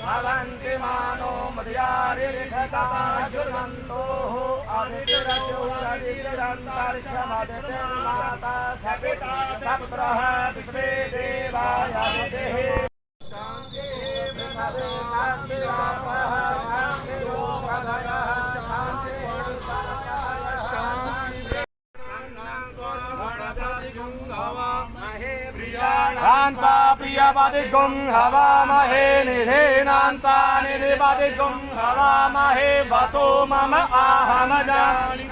भवन्ति मानो मध्यारिखताजुर्वन्तो आदित्यरजोषधिरन्तरिक्षमदितिर्माता सपिता सपुत्रः विश्वे देवाय विदेः शान्तिः शान्ता प्रियपदिगुं हवामहे निधेनान्ता निधिपदिगुं हवामहे वसो मम आहमजानि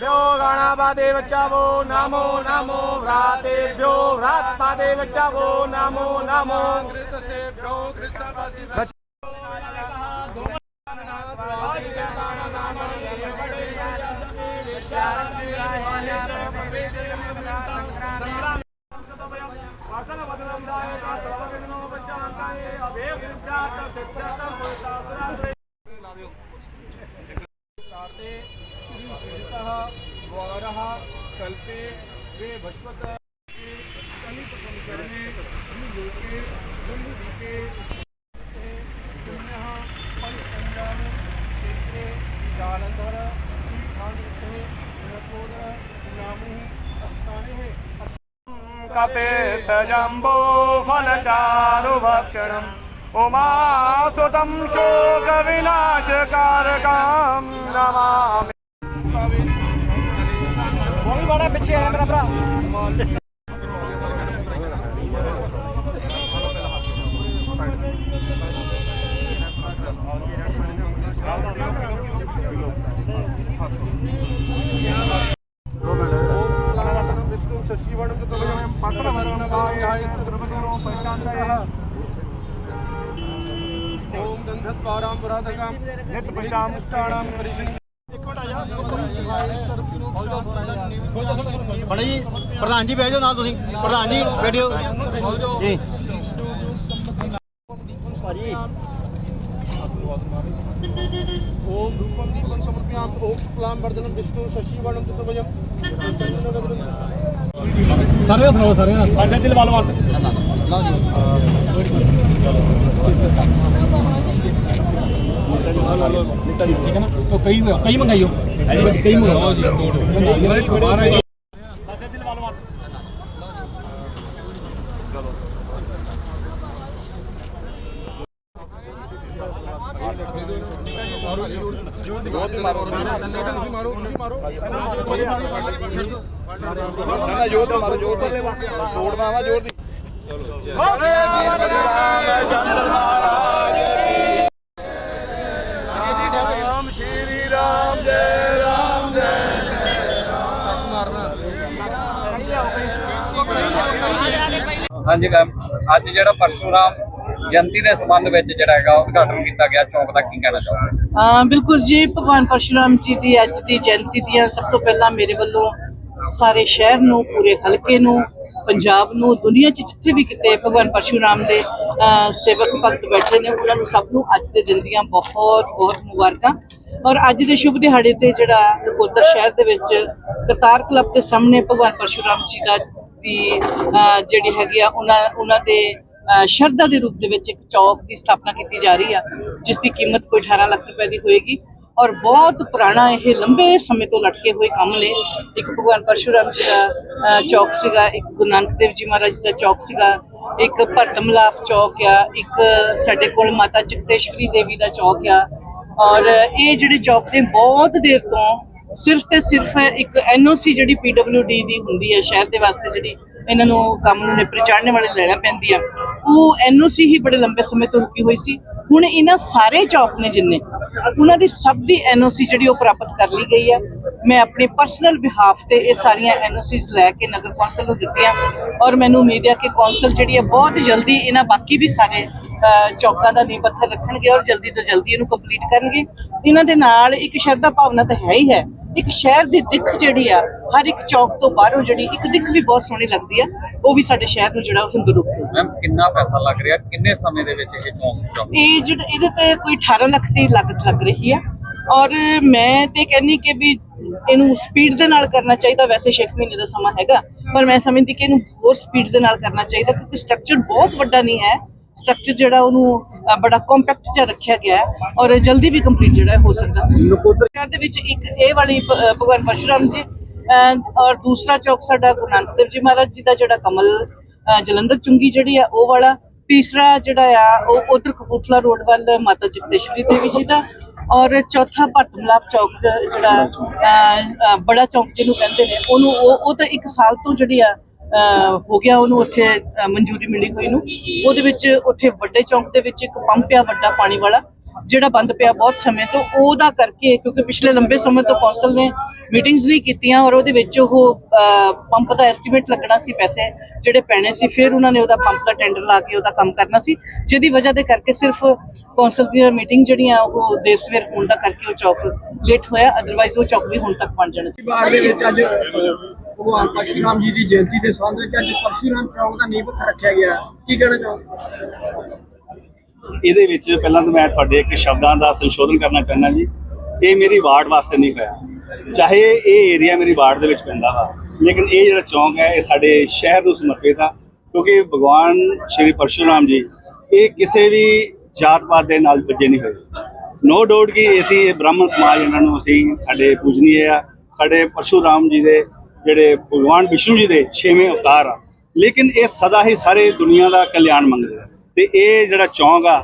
भ्यो गणपतिव च वो नमो नमो व्रातेभ्यो व्रात्पदेव च वो नमो नमो घृतसेभ्यो द्वारः कल्पे वे भस्वत कलिपकंकरणे लोके जम्बुदीपे पुण्यः फलकण्डानि क्षेत्रे जालन्धर श्रीखान्ते नकोद नामुः अस्थाने कपेतजम्बो फलचारुभक्षणम् उमासुतं शोकविनाशकारकां नमामि वो भी बड़ा पीछे है मेरा भरा ॐ गन्धद्वारां पुरातकां नित्यपष्टामुष्टाणां परिषन् ਬੜਾ ਜੀ ਪ੍ਰਧਾਨ ਜੀ ਬਹਿ ਜਾਓ ਨਾਲ ਤੁਸੀਂ ਪ੍ਰਧਾਨ ਜੀ ਬੈਠਿਓ ਜੀ ਭਾਜੀ ओम धूपम दीपम समर्पयाम ओम शुक्लाम वर्धनम विष्णु शशिवर्णम चतुर्भुजम ਸਾਰੇ ਹੱਥ ਲਾਓ ਸਾਰੇ ਹੱਥ अच्छा दिल वालों बात ਲਾਓ ਜੀ ਦਿੱਤਾ ਜੀ ਠੀਕ ਹੈ ਨਾ ਤੋ ਕਈ ਕਈ ਮੰਗਾਈਓ ਕਈ ਮੰਗਾਓ ਜੀ ਦੋ ਦੋ ਬਾਹਰ ਨਾ ਜੋਰ ਤੇ ਮਾਰੋ ਜੋਰ ਤੇ ਤੋੜਨਾ ਵਾ ਜੋਰ ਦੀ ਚਲੋ ਅਰੇ ਵੀਰ ਜਨਰਲ ਰਾਮ ਜੈ ਰਾਮ ਜੈ ਹਾਂਜੀ ਮੈਮ ਅੱਜ ਜਿਹੜਾ ਪਰਸ਼ੂਰਾਮ ਜਯੰਤੀ ਦੇ ਸੰਬੰਧ ਵਿੱਚ ਜਿਹੜਾ ਹੈਗਾ ਉਦਘਾਟਨ ਕੀਤਾ ਗਿਆ ਚੌਕ ਦਾ ਕੀ ਕਹਿਣਾ ਚਾਹੋਗੇ? ਅਹ ਬਿਲਕੁਲ ਜੀ ਭਗਵਾਨ ਪਰਸ਼ੁਰਾਮ ਜੀ ਦੀ ਅੱਜ ਦੀ ਜਯੰਤੀ ਦੀਆਂ ਸਭ ਤੋਂ ਪਹਿਲਾਂ ਮੇਰੇ ਵੱਲੋਂ ਸਾਰੇ ਸ਼ਹਿਰ ਨੂੰ ਪੂਰੇ ਹਲਕੇ ਨੂੰ ਪੰਜਾਬ ਨੂੰ ਦੁਨੀਆ 'ਚ ਜਿੱਥੇ ਵੀ ਕਿਤੇ ਭਗਵਾਨ ਪਰਸ਼ੂਰਾਮ ਦੇ ਸੇਵਕ ਭਗਤ ਬੈਠੇ ਨੇ, ਉਹਨਾਂ ਨੂੰ ਸਭ ਨੂੰ ਅੱਜ ਦੇ ਦਿਨ ਦੀਆਂ ਬਹੁਤ ਬਹੁਤ ਮੁਬਾਰਕਾਂ। ਔਰ ਅੱਜ ਦੇ ਸ਼ੁਭ ਦਿਹਾੜੇ ਤੇ ਜਿਹੜਾ ਨਕੋਦਰ ਸ਼ਹਿਰ ਦੇ ਵਿੱਚ ਕਰਤਾਰ ਕਲੱਬ ਦੇ ਸਾਹਮਣੇ ਭਗਵਾਨ ਪਰਸ਼ੂਰਾਮ ਜੀ ਦਾ ਦੀ ਜਿਹੜੀ ਹੈਗੀ ਆ, ਉਹਨਾਂ ਉਹਨਾਂ ਦੇ ਸ਼ਰਧਾ ਦੇ ਰੂਪ ਦੇ ਵਿੱਚ ਇੱਕ ਚੌਕ ਦੀ ਸਥਾਪਨਾ ਕੀਤੀ ਜਾ ਰਹੀ ਆ, ਜਿਸ ਦੀ ਕੀਮਤ ਕੋਈ 18 ਲੱਖ ਰੁਪਏ ਦੀ ਹੋਏਗੀ। ਔਰ ਬਹੁਤ ਪੁਰਾਣਾ ਇਹ ਲੰਬੇ ਸਮੇਂ ਤੋਂ ਲਟਕੇ ਹੋਏ ਕੰਮ ਨੇ। ਇੱਕ ਭਗਵਾਨ ਪਰਸ਼ੂਰਾਮ ਜੀ ਦਾ ਚੌਕ ਸੀਗਾ, ਇੱਕ ਗੁਰੂ ਨਾਨਕ ਦੇਵ ਜੀ ਮਹਾਰਾਜ ਦਾ ਚੌਕ ਸੀਗਾ, ਇੱਕ ਭਰਤਮਲਾਪ ਚੌਕ ਆ, ਇੱਕ ਸਾਡੇ ਕੋਲ ਮਾਤਾ ਚਿੱਤੇਸ਼ਵਰੀ ਦੇਵੀ ਦਾ ਚੌਕ ਆ। ਔਰ ਇਹ ਜਿਹੜੇ ਚੌਕ ਨੇ ਬਹੁਤ ਦੇਰ ਤੋਂ ਸਿਰਫ ਤੇ ਸਿਰਫ ਇੱਕ ਐਨਓਸੀ ਜਿਹੜੀ ਪੀਡਬਲਯੂਡੀ ਦੀ ਹੁੰਦੀ ਹੈ ਸ਼ਹਿਰ ਦੇ ਵਾਸਤੇ ਜਿਹੜੀ ਇਹਨਾਂ ਨੂੰ ਕੰਮ ਨੂੰ ਨਿਪਰੇ ਚਾੜਨੇ ਵਾਲੇ ਲੈਣਾ ਪੈਂਦੀ ਆ। ਉਹ ਐਨਓਸੀ ਹੀ ਬੜੇ ਲੰਬੇ ਸਮੇਂ ਤੋਂ ਰੁਕੀ ਹੋਈ ਸੀ। ਹੁਣ ਇਹਨਾਂ ਸਾਰੇ ਚੌਕ ਨੇ ਜਿੰਨੇ, ਉਹਨਾਂ ਦੀ ਸਭ ਦੀ ਐਨਓਸੀ ਜਿਹੜੀ ਉਹ ਪ੍ਰਾਪਤ ਕਰ ਲਈ ਗਈ ਹੈ ਮੈਂ ਆਪਣੇ ਪਰਸਨਲ ਬਿਹਾਫ ਤੇ ਇਹ ਸਾਰੀਆਂ ਐਨਓਸੀਸ ਲੈ ਕੇ ਨਗਰ ਕੌਂਸਲ ਨੂੰ ਦਿੱਤੀਆਂ ਔਰ ਮੈਨੂੰ ਉਮੀਦ ਹੈ ਕਿ ਕੌਂਸਲ ਜਿਹੜੀ ਹੈ ਬਹੁਤ ਜਲਦੀ ਇਹਨਾਂ ਬਾਕੀ ਵੀ ਸਾਰੇ ਚੌਕਾਂ ਦਾ ਨੀਂਹ ਪੱਥਰ ਰੱਖਣਗੇ ਔਰ ਜਲਦੀ ਤੋਂ ਜਲਦੀ ਇਹਨੂੰ ਕੰਪਲੀਟ ਕਰਨਗੇ। ਇਹਨਾਂ ਦੇ ਨਾਲ ਇੱਕ ਸ਼ਰਧਾ ਭਾਵਨਾ ਤਾਂ ਹੈ ਹੀ ਹੈ ਇੱਕ ਸ਼ਹਿਰ ਦੀ ਦਿੱਖ ਜਿਹੜੀ ਆ ਹਰ ਇੱਕ ਚੌਕ ਤੋਂ ਬਾਹਰੋਂ ਜਿਹੜੀ ਇੱਕ ਦਿੱਖ ਵੀ ਬਹੁਤ ਸੋਹਣੀ ਲੱਗਦੀ ਆ ਉਹ ਵੀ ਸਾਡੇ ਸ਼ਹਿਰ ਨੂੰ ਜਿਹੜਾ ਉਹ ਸੰਦਰੂਪ ਮੈਮ ਕਿੰਨਾ ਪੈਸਾ ਲੱਗ ਰਿਹਾ? ਕਿੰਨੇ ਸਮੇਂ ਦੇ ਵਿੱਚ ਇਹ ਚੌਕ? ਇਹ ਜਿਹੜਾ ਇਹਦੇ ਤੇ ਕੋਈ 18 ਲੱਖ ਦੀ ਲਾਗਤ ਲੱਗ ਰਹੀ ਆ। ਔਰ ਮੈਂ ਤੇ ਕਹਿੰਨੀ ਕਿ ਵੀ ਇਹਨੂੰ ਸਪੀਡ ਦੇ ਨਾਲ ਕਰਨਾ ਚਾਹੀਦਾ ਵੈਸੇ 6 ਮਹੀਨੇ ਦਾ ਸਮਾਂ ਹੈਗਾ ਪਰ ਮੈਂ ਸਮਝਦੀ ਕਿ ਇਹਨੂੰ ਹੋਰ ਸਪੀਡ ਦੇ ਨਾਲ ਕਰਨਾ ਚਾਹੀਦਾ ਕਿਉਂਕਿ ਸਟਰਕਚਰ ਬਹੁਤ ਵੱਡਾ ਨਹੀਂ ਹੈ। ਸਟਰਕਚਰ ਜਿਹੜਾ ਉਹਨੂੰ ਬੜਾ ਕੰਪੈਕਟ ਜਿਹਾ ਰੱਖਿਆ ਗਿਆ ਹੈ ਔਰ ਜਲਦੀ ਵੀ ਕੰਪਲੀਟ ਜਿਹੜਾ ਹੋ ਸਕਦਾ। ਨਕੋਦਰ ਦੇ ਵਿੱਚ ਇੱਕ ਇਹ ਵਾਲੀ ਭਗਵਾਨ ਪਰਸ਼ੁਰਾਮ ਜੀ ਔਰ ਦੂਸਰਾ ਚੌਕ ਸਾਡਾ ਗੁਰੂ ਨਾਨਕ ਦੇਵ ਜੀ ਮਹਾਰਾਜ ਜੀ ਦਾ ਜਿਹੜਾ ਕਮਲ ਜਲੰਧਰ ਚੁੰਗੀ ਜਿਹੜੀ ਆ, ਉਹ ਵਾਲਾ। ਤੀਸਰਾ ਜਿਹੜਾ ਆ, ਉਹ ਉਧਰ ਕਪੂਰਥਲਾ ਰੋਡ ਵੱਲ ਮਾਤਾ ਜਗਦੇਸ਼ਵਰੀ ਦੇਵੀ ਜੀ ਦਾ। ਔਰ ਚੌਥਾ ਭੱਟਮਲਾਪ ਚੌਕ ਜਿਹੜਾ ਬੜਾ ਚੌਕ ਜਿਹਨੂੰ ਕਹਿੰਦੇ ਨੇ, ਉਹਨੂੰ, ਉਹ ਉਹ ਤਾਂ ਇੱਕ ਸਾਲ ਤੋਂ ਜਿਹੜੀ ਆ ਹੋ ਗਿਆ ਉਹਨੂੰ ਉੱਥੇ ਮਨਜ਼ੂਰੀ ਮਿਲੀ ਹੋਈ ਨੂੰ। ਉਹਦੇ ਵਿੱਚ ਉੱਥੇ ਵੱਡੇ ਚੌਕ ਦੇ ਵਿੱਚ ਇੱਕ ਪੰਪ ਆ ਵੱਡਾ ਪਾਣੀ ਵਾਲਾ, ਜਿਹੜਾ ਬੰਦ ਪਿਆ ਬਹੁਤ ਸਮੇਂ ਤੋਂ। ਉਹਦਾ ਕਰਕੇ, ਕਿਉਂਕਿ ਪਿਛਲੇ ਲੰਬੇ ਸਮੇਂ ਤੋਂ ਕੌਂਸਲ ਨੇ ਮੀਟਿੰਗਸ ਨਹੀਂ ਕੀਤੀਆਂ ਔਰ ਉਹਦੇ ਵਿੱਚ ਉਹ ਪੰਪ ਦਾ ਐਸਟੀਮੇਟ ਲੱਗਣਾ ਸੀ ਪੈਸੇ ਜਿਹੜੇ ਪੈਣੇ ਸੀ। ਫਿਰ ਉਹਨਾਂ ਨੇ ਉਹਦਾ ਪੰਪ ਦਾ ਟੈਂਡਰ ਲਾ ਕੇ ਉਹਦਾ ਕੰਮ ਕਰਨਾ ਸੀ। ਜਿਹਦੀ ਵਜ੍ਹਾ ਦੇ ਕਰਕੇ ਸਿਰਫ ਕੌਂਸਲ ਦੀ ਮੀਟਿੰਗ ਜਿਹੜੀਆਂ, ਉਹ ਦੇਰ ਸਵੇਰ ਹੋਣ ਦਾ ਕਰਕੇ ਉਹ ਚੌਕ ਲੇਟ ਹੋਇਆ। ਅਦਰਵਾਈਜ਼ ਉਹ ਚੌਕ ਵੀ ਹੁਣ ਤੱਕ ਬਣ ਜਾਣਾ ਸੀ। ਬਾਗ ਦੇ ਵਿੱਚ ਅੱਜ ਭਗਵਾਨ ਪਰਸ਼ੂਰਾਮ ਜੀ ਦੀ ਜਯੰਤੀ ਦੇ ਸੰਬੰਧ ਵਿੱਚ ਅੱਜ ਪਰਸ਼ੂਰਾਮ ਚੌਕ ਦਾ ਨੀਂਹ ਪੱਥਰ ਰੱਖਿਆ ਗਿਆ। ਕੀ ਕਹਿਣਾ ਚਾਹੋਗੇ? ਇਹਦੇ ਵਿੱਚ ਪਹਿਲਾਂ ਤਾਂ ਮੈਂ ਤੁਹਾਡੇ ਇੱਕ ਸ਼ਬਦਾਂ ਦਾ ਸੰਸ਼ੋਧਨ ਕਰਨਾ ਚਾਹੁੰਦਾ ਜੀ। ਇਹ ਮੇਰੀ ਵਾਰਡ ਵਾਸਤੇ ਨਹੀਂ ਹੋਇਆ। ਚਾਹੇ ਇਹ ਏਰੀਆ ਮੇਰੀ ਵਾਰਡ ਦੇ ਵਿੱਚ ਪੈਂਦਾ ਵਾ, ਲੇਕਿਨ ਇਹ ਜਿਹੜਾ ਚੌਂਕ ਹੈ, ਇਹ ਸਾਡੇ ਸ਼ਹਿਰ ਨੂੰ ਸਮਰਪਿਤ ਆ, ਕਿਉਂਕਿ ਭਗਵਾਨ ਸ਼੍ਰੀ ਪਰਸ਼ੂਰਾਮ ਜੀ, ਇਹ ਕਿਸੇ ਵੀ ਜਾਤ ਪਾਤ ਦੇ ਨਾਲ ਬੱਜੇ ਨਹੀਂ ਹੋਏ। ਨੋ ਡਾਊਟ ਕਿ ਅਸੀਂ ਬ੍ਰਾਹਮਣ ਸਮਾਜ ਇਹਨਾਂ ਨੂੰ ਅਸੀਂ ਸਾਡੇ ਪੂਜਨੀਏ ਆ। ਸਾਡੇ ਪਰਸ਼ੂਰਾਮ ਜੀ ਦੇ ਜਿਹੜੇ ਭਗਵਾਨ ਵਿਸ਼ਨੂੰ ਜੀ ਦੇ ਛੇਵੇਂ ਅਵਤਾਰ ਆ। ਲੇਕਿਨ ਇਹ ਸਦਾ ਹੀ ਸਾਰੇ ਦੁਨੀਆ ਦਾ ਕਲਿਆਣ ਮੰਗਦੇ ਆ। ਤੇ ਇਹ ਜਿਹੜਾ ਚੌਂਕ ਆ,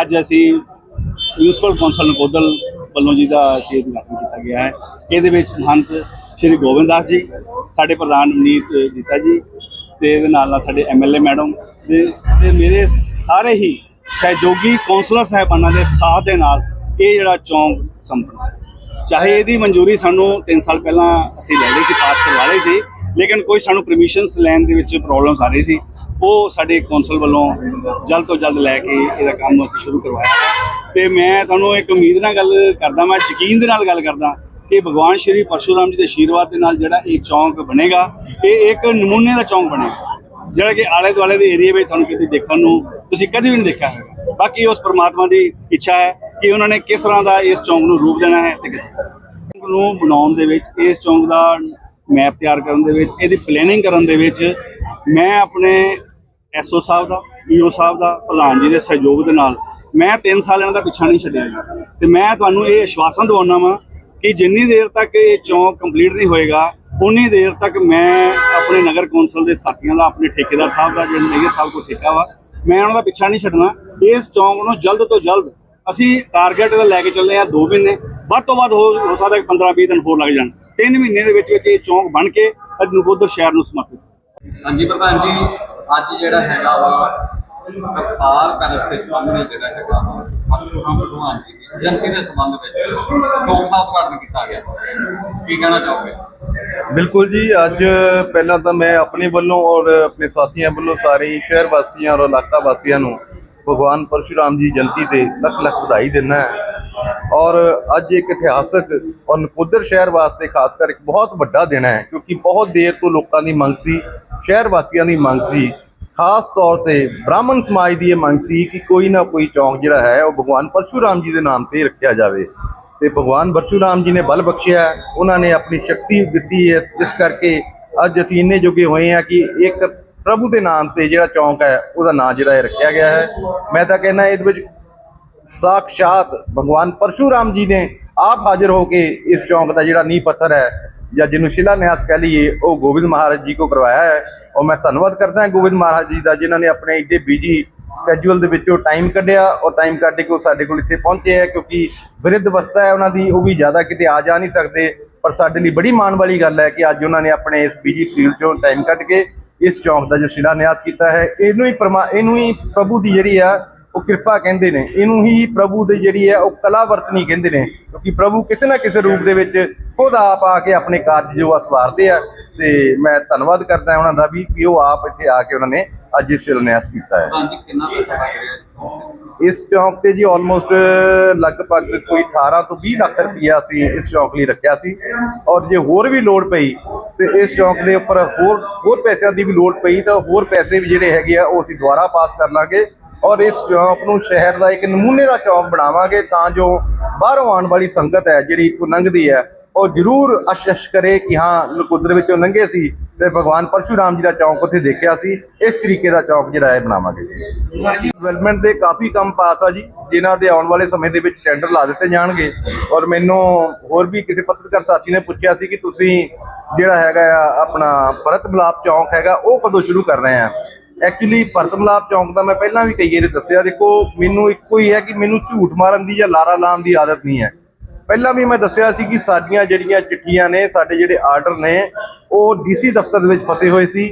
ਅੱਜ ਅਸੀਂ ਮਿਊਨਿਸਪਲ ਕੌਂਸਲ ਨਕੋਦਲ ਵੱਲੋਂ ਜੀ ਦਾ ਅਸੀਂ ਉਦਘਾਟਨ ਕੀਤਾ ਗਿਆ ਹੈ। ਇਹਦੇ ਵਿੱਚ ਮਹੰਤ ਸ਼੍ਰੀ ਗੋਬਿੰਦਾਸ ਜੀ, ਸਾਡੇ ਪ੍ਰਧਾਨ ਮਨੀਤ ਜੀਤਾ ਜੀ ਤੇ ਇਹਦੇ ਨਾਲ ਨਾਲ ਸਾਡੇ ਐਮਐਲਏ ਮੈਡਮ ਤੇ ਮੇਰੇ ਸਾਰੇ ਹੀ ਸਹਿਯੋਗੀ ਕੌਂਸਲਰ ਸਾਹਿਬਾਨਾਂ ਦੇ ਸਾਥ ਦੇ ਨਾਲ ਇਹ ਜਿਹੜਾ ਚੌਂਕ ਸੰਪन्न ਹੈ ਚਾਹੇ ਇਹਦੀ ਮਨਜ਼ੂਰੀ ਸਾਨੂੰ 3 ਸਾਲ ਪਹਿਲਾਂ ਅਸੀਂ ਲੈ ਲਈ ਸੀ, ਪਾਸ ਕਰਵਾ ਲਈ ਸੀ, ਲੇਕਿਨ ਕੋਈ ਸਾਨੂੰ ਪਰਮਿਸ਼ਨਸ ਲੈਣ ਦੇ ਵਿੱਚ ਪ੍ਰੋਬਲਮਸ ਆ ਰਹੀ ਸੀ। ਉਹ ਸਾਡੇ ਕੌਂਸਲ ਵੱਲੋਂ ਜਲਦ ਤੋਂ ਜਲਦ ਲੈ ਕੇ ਇਹਦਾ ਕੰਮ ਅਸੀਂ ਸ਼ੁਰੂ ਕਰਵਾਇਆ। ਤੇ ਮੈਂ ਤੁਹਾਨੂੰ ਇੱਕ ਉਮੀਦ ਨਾਲ ਗੱਲ ਕਰਦਾ ਮੈਂ ਯਕੀਨ ਦੇ ਨਾਲ ਗੱਲ ਕਰਦਾ ਕਿ ਭਗਵਾਨ ਸ਼੍ਰੀ ਪਰਸ਼ੂਰਾਮ ਜੀ ਦੇ ਆਸ਼ੀਰਵਾਦ ਦੇ ਨਾਲ ਜਿਹੜਾ ਇਹ ਚੌਂਕ ਬਣੇਗਾ, ਇਹ ਇੱਕ ਨਮੂਨੇ ਦਾ ਚੌਂਕ ਬਣੇਗਾ। ਜਿਹੜਾ ਕਿ ਆਲੇ ਦੁਆਲੇ ਦੇ ਏਰੀਆ ਵਿੱਚ ਤੁਹਾਨੂੰ ਕਿਤੇ ਦੇਖਣ ਨੂੰ ਤੁਸੀਂ ਕਦੇ ਵੀ ਨਹੀਂ ਦੇਖਿਆ ਹੋਵੇਗਾ ਬਾਕੀ ਉਸ ਪਰਮਾਤਮਾ ਦੀ ਇੱਛਾ ਹੈ ਕਿ ਉਹਨਾਂ ਨੇ ਕਿਸ ਤਰ੍ਹਾਂ ਦਾ ਇਸ ਚੌਂਕ ਨੂੰ ਰੂਪ ਦੇਣਾ ਹੈ ਤੇ ਚੌਂਕ ਨੂੰ ਬਣਾਉਣ ਦੇ ਵਿੱਚ, ਇਸ ਚੌਂਕ ਦਾ ਮੈਪ ਤਿਆਰ ਕਰਨ ਦੇ ਵਿੱਚ, ਇਹਦੀ ਪਲੈਨਿੰਗ ਕਰਨ ਦੇ ਵਿੱਚ ਮੈਂ ਆਪਣੇ ਐਸਓ ਸਾਹਿਬ ਦਾ ਈਓ ਸਾਹਿਬ ਦਾ, ਪ੍ਰਧਾਨ ਜੀ ਦੇ ਸਹਿਯੋਗ ਦੇ ਨਾਲ ਮੈਂ 3 ਸਾਲ ਇਹਨਾਂ ਦਾ ਪਿੱਛਾ ਨਹੀਂ ਛੱਡਿਆ ਜੀ। ਤੇ ਮੈਂ ਤੁਹਾਨੂੰ ਇਹ ਆਸ਼ਵਾਸਨ ਦਿਵਾਉਣਾ ਵਾਂ ਕਿ ਜਿੰਨੀ ਦੇਰ ਤੱਕ ਇਹ ਚੌਂਕ ਕੰਪਲੀਟ ਨਹੀਂ ਹੋਏਗਾ ਉਨੀ ਦੇਰ ਤੱਕ ਮੈਂ ਆਪਣੇ ਨਗਰ ਕੌਂਸਲ ਦੇ ਸਾਥੀਆਂ ਦਾ, ਆਪਣੇ ਠੇਕੇਦਾਰ ਸਾਹਿਬ ਦਾ, ਜਿਹੜਾ ਮੇਜਰ ਸਾਹਿਬ ਕੋਲ ਠੇਕਾ ਵਾ, ਮੈਂ ਉਹਨਾਂ ਦਾ ਪਿੱਛਾ ਨਹੀਂ ਛੱਡਣਾ। ਇਸ ਚੌਂਕ ਨੂੰ ਜਲਦ ਤੋਂ ਜਲਦ ਅਸੀਂ ਟਾਰਗੇਟ ਦਾ ਲੈ ਕੇ ਚੱਲੇ ਆ 2 ਮਹੀਨੇ। ਵੱਧ ਤੋਂ ਵੱਧ ਹੋ ਹੋ ਸਕਦਾ 15 20 ਦਿਨ ਹੋਰ ਲੱਗ ਜਾਣ। 3 ਮਹੀਨੇ ਦੇ ਵਿੱਚ ਵਿੱਚ ਇਹ ਚੌਂਕ ਬਣ ਕੇ ਅੱਜ ਨਕੋਦਰ ਸ਼ਹਿਰ ਨੂੰ ਸਮਰਪਿਤ। ਹਾਂਜੀ ਪ੍ਰਧਾਨ ਜੀ, ਅੱਜ ਜਿਹੜਾ ਹੈਗਾ ਵਾ ਕਰਤਾਰ ਪੈਲਸ ਦੇ ਸਾਹਮਣੇ ਜਿਹੜਾ ਹੈਗਾ ਵਾ ਪਰਸ਼ੁਰਾਮ ਭਗਵਾਨ ਜੀ ਦੀ ਜਯੰਤੀ ਦੇ ਸੰਬੰਧ ਵਿੱਚ ਚੌਂਕ ਦਾ ਉਦਘਾਟਨ ਕੀਤਾ ਗਿਆ। ਕੀ ਕਹਿਣਾ ਚਾਹੋਗੇ? ਬਿਲਕੁਲ ਜੀ, ਅੱਜ ਪਹਿਲਾਂ ਤਾਂ ਮੈਂ ਆਪਣੇ ਵੱਲੋਂ ਔਰ ਆਪਣੇ ਸਾਥੀਆਂ ਵੱਲੋਂ ਸਾਰੇ ਹੀ ਸ਼ਹਿਰ ਵਾਸੀਆਂ ਔਰ ਇਲਾਕਾ ਵਾਸੀਆਂ ਨੂੰ ਭਗਵਾਨ ਪਰਸ਼ੁਰਾਮ ਜੀ ਜਯੰਤੀ ਤੇ ਲੱਖ ਲੱਖ ਵਧਾਈ ਦਿੰਦਾ ਹੈ। ਔਰ ਅੱਜ ਇੱਕ ਇਤਿਹਾਸਕ ਔਰ ਨਕੋਦਰ ਸ਼ਹਿਰ ਵਾਸਤੇ ਖਾਸ ਕਰ ਇੱਕ ਬਹੁਤ ਵੱਡਾ ਦਿਨ ਹੈ, ਕਿਉਂਕਿ ਬਹੁਤ ਦੇਰ ਤੋਂ ਲੋਕਾਂ ਦੀ ਮੰਗ ਸੀ, ਸ਼ਹਿਰ ਵਾਸੀਆਂ ਦੀ ਮੰਗ ਸੀ। ਖਾਸ ਤੌਰ ਤੇ ਬ੍ਰਾਹਮਣ ਸਮਾਜ ਦੀ ਇਹ ਮੰਗ ਸੀ ਕਿ ਕੋਈ ਨਾ ਕੋਈ ਚੌਂਕ ਜਿਹੜਾ ਹੈ, ਉਹ ਭਗਵਾਨ ਪਰਸ਼ੁਰਾਮ ਜੀ ਦੇ ਨਾਮ ਤੇ ਰੱਖਿਆ ਜਾਵੇ। ਤੇ ਭਗਵਾਨ ਪਰਸ਼ੁਰਾਮ ਜੀ ਨੇ ਬਲ ਬਖਸ਼ਿਆ, ਉਹਨਾਂ ਨੇ ਆਪਣੀ ਸ਼ਕਤੀ ਦਿੱਤੀ ਹੈ ਇਸ ਕਰਕੇ ਅੱਜ ਅਸੀਂ ਇੰਨੇ ਜੋਗੇ ਹੋਏ ਆ ਕਿ ਇੱਕ ਪ੍ਰਭੂ ਦੇ ਨਾਮ ਤੇ ਜਿਹੜਾ ਚੌਂਕ ਹੈ, ਉਹਦਾ ਨਾਮ ਜਿਹੜਾ ਹੈ ਰੱਖਿਆ ਗਿਆ ਹੈ। ਮੈਂ ਤਾਂ ਕਹਿੰਦਾ ਇਹਦੇ ਵਿੱਚ ਸਾਖਸ਼ਾਤ ਭਗਵਾਨ ਪਰਸ਼ੂਰਾਮ ਜੀ ਨੇ ਆਪ ਹਾਜ਼ਰ ਹੋ ਕੇ ਇਸ ਚੌਂਕ ਦਾ ਜਿਹੜਾ ਨੀਂਹ ਪੱਥਰ ਹੈ, ਜਾਂ ਜਿਹਨੂੰ ਸ਼ਿਲਾਨਿਆਸ ਕਹਿ ਲਈਏ, ਉਹ ਗੋਬਿੰਦ ਮਹਾਰਾਜ ਜੀ ਕੋ ਕਰਵਾਇਆ ਹੈ। ਔਰ ਮੈਂ ਧੰਨਵਾਦ ਕਰਦਾ ਹਾਂ ਗੋਬਿੰਦ ਮਹਾਰਾਜ ਜੀ ਦਾ, ਜਿਨ੍ਹਾਂ ਨੇ ਆਪਣੇ ਇੱਡੇ ਬੀਜੀ ਸਕੇਜੂਲ ਦੇ ਵਿੱਚੋਂ ਟਾਈਮ ਕੱਢਿਆ ਔਰ ਟਾਈਮ ਕੱਢ ਕੇ ਉਹ ਸਾਡੇ ਕੋਲ ਇੱਥੇ ਪਹੁੰਚੇ ਹੈ ਕਿਉਂਕਿ ਵਿਰਧ ਅਵਸਥਾ ਹੈ ਉਹਨਾਂ ਦੀ, ਉਹ ਵੀ ਜ਼ਿਆਦਾ ਕਿਤੇ ਆ ਜਾ ਨਹੀਂ ਸਕਦੇ। ਪਰ ਸਾਡੇ ਲਈ ਬੜੀ ਮਾਣ ਵਾਲੀ ਗੱਲ ਹੈ ਕਿ ਅੱਜ ਉਹਨਾਂ ਨੇ ਆਪਣੇ ਇਸ ਬਿਜ਼ੀ ਸਟੀਲ ਚੋਂ ਟਾਈਮ ਕੱਢ ਕੇ ਇਸ ਚੌਂਕ ਦਾ ਜੋ ਸ਼ਿਲਾਨਿਆਸ ਕੀਤਾ ਹੈ, ਇਹਨੂੰ ਹੀ ਪਰਮਾ, ਇਹਨੂੰ ਹੀ ਪ੍ਰਭੂ ਦੀ ਜਿਹੜੀ ਆ, ਉਹ ਕਿਰਪਾ ਕਹਿੰਦੇ ਨੇ। ਇਹਨੂੰ ਹੀ ਪ੍ਰਭੂ ਦੀ ਜਿਹੜੀ ਹੈ ਉਹ ਕਲਾ ਵਰਤਨੀ ਕਹਿੰਦੇ ਨੇ। ਕਿਉਂਕਿ ਪ੍ਰਭੂ ਕਿਸੇ ਨਾ ਕਿਸੇ ਰੂਪ ਦੇ ਵਿੱਚ ਖੁਦ ਆਪ ਆ ਕੇ ਆਪਣੇ ਕਾਰਜ ਜੋ ਆ ਸਵਾਰਦੇ ਆ। ਤੇ ਮੈਂ ਧੰਨਵਾਦ ਕਰਦਾ ਉਹਨਾਂ ਦਾ ਵੀ ਕਿ ਉਹ ਆਪ ਇੱਥੇ ਆ ਕੇ ਉਹਨਾਂ ਨੇ ਅੱਜ ਇਸ ਸ਼ਿਲਾਨਿਆਸ ਕੀਤਾ ਹੈ। ਪ੍ਰਧਾਨ ਜੀ ਕਿੰਨਾ ਪੈਸਾ ਲੱਗ ਰਿਹਾ ਇਸ ਚੌਂਕ ਤੇ? ਇਸ ਚੌਂਕ ਤੇ ਜੀ ਆਲਮੋਸਟ ਲਗਭਗ ਕੋਈ 18 ਤੋਂ 20 ਲੱਖ ਰੁਪਈਆ ਅਸੀਂ ਇਸ ਚੌਂਕ ਲਈ ਰੱਖਿਆ ਸੀ। ਔਰ ਜੇ ਹੋਰ ਵੀ ਲੋੜ ਪਈ ਤੇ ਇਸ ਚੌਂਕ ਦੇ ਉੱਪਰ ਹੋਰ ਹੋਰ ਪੈਸਿਆਂ ਦੀ ਵੀ ਲੋੜ ਪਈ ਤਾਂ ਹੋਰ ਪੈਸੇ ਵੀ ਜਿਹੜੇ ਹੈਗੇ ਆ ਉਹ ਅਸੀਂ ਦੁਬਾਰਾ ਪਾਸ ਕਰ ਲਾਂਗੇ। ਔਰ ਇਸ ਚੌਂਕ ਨੂੰ ਸ਼ਹਿਰ ਦਾ ਇੱਕ ਨਮੂਨੇ ਦਾ ਚੌਂਕ ਬਣਾਵਾਂਗੇ ਤਾਂ ਜੋ ਬਾਹਰੋਂ ਆਉਣ ਵਾਲੀ ਸੰਗਤ ਹੈ ਜਿਹੜੀ ਇੱਥੋਂ ਲੰਘਦੀ ਹੈ ਉਹ ਜ਼ਰੂਰ ਅਸ਼ਸ਼ ਕਰੇ ਕਿ ਹਾਂ ਨਕੁਦਰ ਵਿੱਚੋਂ ਲੰਘੇ ਸੀ। ਤੇ ਭਗਵਾਨ ਪਰਸ਼ੂਰਾਮ ਜੀ ਦਾ ਚੌਂਕ ਉੱਥੇ ਦੇਖਿਆ ਸੀ। ਇਸ ਤਰੀਕੇ ਦਾ ਚੌਂਕ ਜਿਹੜਾ ਹੈ, ਬਣਾਵਾਂਗੇ ਜੀ। ਡਿਵੈਲਪਮੈਂਟ ਦੇ ਕਾਫੀ ਕੰਮ ਪਾਸ ਆ ਜੀ। ਜਿਨ੍ਹਾਂ ਦੇ ਆਉਣ ਵਾਲੇ ਸਮੇਂ ਦੇ ਵਿੱਚ ਟੈਂਡਰ ਲਾ ਦਿੱਤੇ ਜਾਣਗੇ। ਔਰ ਮੈਨੂੰ ਹੋਰ ਵੀ ਕਿਸੇ ਪੱਤਰਕਾਰ ਸਾਥੀ ਨੇ ਪੁੱਛਿਆ ਸੀ ਕਿ ਤੁਸੀਂ ਜਿਹੜਾ ਹੈਗਾ ਆ, ਆਪਣਾ ਭਰਤ ਮਲਾਪ ਚੌਂਕ ਹੈਗਾ, ਉਹ ਕਦੋਂ ਸ਼ੁਰੂ ਕਰ ਰਹੇ ਆ? ਐਕਚੁਅਲੀ ਭਰਤ ਮਲਾਪ ਚੌਂਕ ਦਾ ਮੈਂ ਪਹਿਲਾਂ ਵੀ ਕਈ ਵਾਰੀ ਦੱਸਿਆ। ਦੇਖੋ, ਮੈਨੂੰ ਇੱਕੋ ਹੀ ਹੈ ਕਿ ਮੈਨੂੰ ਝੂਠ ਮਾਰਨ ਦੀ ਜਾਂ ਲਾਰਾ ਲਾਉਣ ਦੀ ਆਦਤ ਨਹੀਂ ਹੈ। ਪਹਿਲਾਂ ਵੀ ਮੈਂ ਦੱਸਿਆ ਸੀ ਕਿ ਸਾਡੀਆਂ ਜਿਹੜੀਆਂ ਚਿੱਠੀਆਂ ਨੇ, ਸਾਡੇ ਜਿਹੜੇ ਆਰਡਰ ਨੇ, ਉਹ ਡੀਸੀ ਦਫ਼ਤਰ ਦੇ ਵਿੱਚ ਫਸੇ ਹੋਏ ਸੀ।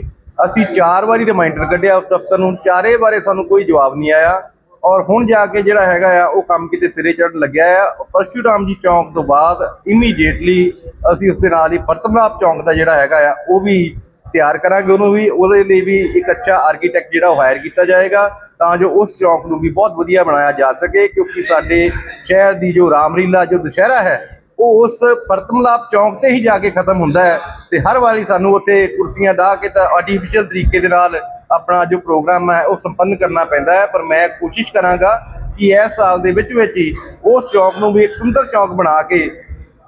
ਅਸੀਂ ਚਾਰ ਵਾਰੀ ਰਿਮਾਈਂਡਰ ਕੱਢਿਆ ਉਸ ਦਫ਼ਤਰ ਨੂੰ। ਚਾਰੇ ਬਾਰੇ ਸਾਨੂੰ ਕੋਈ ਜਵਾਬ ਨਹੀਂ ਆਇਆ। ਔਰ ਹੁਣ ਜਾ ਕੇ ਜਿਹੜਾ ਹੈਗਾ ਆ, ਉਹ ਕੰਮ ਕਿਤੇ ਸਿਰੇ ਚੜਨ ਲੱਗਿਆ ਆ। ਪਰਸ਼ੂਰਾਮ ਜੀ ਚੌਂਕ ਤੋਂ ਬਾਅਦ ਇਮੀਡੀਏਟਲੀ ਅਸੀਂ ਉਸ ਦੇ ਨਾਲ ਹੀ ਪਰਤਮਨਾਪ ਚੌਂਕ ਦਾ ਜਿਹੜਾ ਹੈਗਾ ਆ, ਉਹ ਵੀ ਤਿਆਰ ਕਰਾਂਗੇ ਉਹਨੂੰ ਵੀ। ਉਹਦੇ ਲਈ ਵੀ ਇੱਕ ਅੱਛਾ ਆਰਕੀਟੈਕਟ ਜਿਹੜਾ ਉਹ ਹਾਇਰ ਕੀਤਾ ਜਾਏਗਾ। ਤਾਂ ਜੋ ਉਸ ਚੌਂਕ ਨੂੰ ਵੀ ਬਹੁਤ ਵਧੀਆ ਬਣਾਇਆ ਜਾ ਸਕੇ, ਕਿਉਂਕਿ ਸਾਡੇ ਸ਼ਹਿਰ ਦੀ ਜੋ ਰਾਮਲੀਲਾ, ਜੋ ਦੁਸ਼ਹਿਰਾ ਹੈ, ਉਹ ਉਸ ਪਰਤਮਲਾਪ ਚੌਂਕ ਤੇ ਹੀ ਜਾ ਕੇ ਖਤਮ ਹੁੰਦਾ ਹੈ ਤੇ ਹਰ ਵਾਰੀ ਸਾਨੂੰ ਉੱਥੇ ਕੁਰਸੀਆਂ ਢਾ ਕੇ ਤਾਂ ਆਰਟੀਫੀਸ਼ੀਅਲ ਤਰੀਕੇ ਦੇ ਨਾਲ ਆਪਣਾ ਜੋ ਪ੍ਰੋਗਰਾਮ ਹੈ, ਉਹ ਸੰਪੰਨ ਕਰਨਾ ਪੈਂਦਾ ਹੈ। ਪਰ ਮੈਂ ਕੋਸ਼ਿਸ਼ ਕਰਾਂਗਾ ਕਿ ਇਸ ਸਾਲ ਦੇ ਵਿੱਚ ਵਿੱਚ ਹੀ ਉਸ ਚੌਂਕ ਨੂੰ ਵੀ ਇੱਕ ਸੁੰਦਰ ਚੌਂਕ ਬਣਾ ਕੇ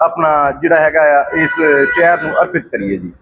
ਆਪਣਾ ਜਿਹੜਾ ਹੈਗਾ ਆ, ਇਸ ਸ਼ਹਿਰ ਨੂੰ ਅਰਪਿਤ ਕਰੀਏ ਜੀ।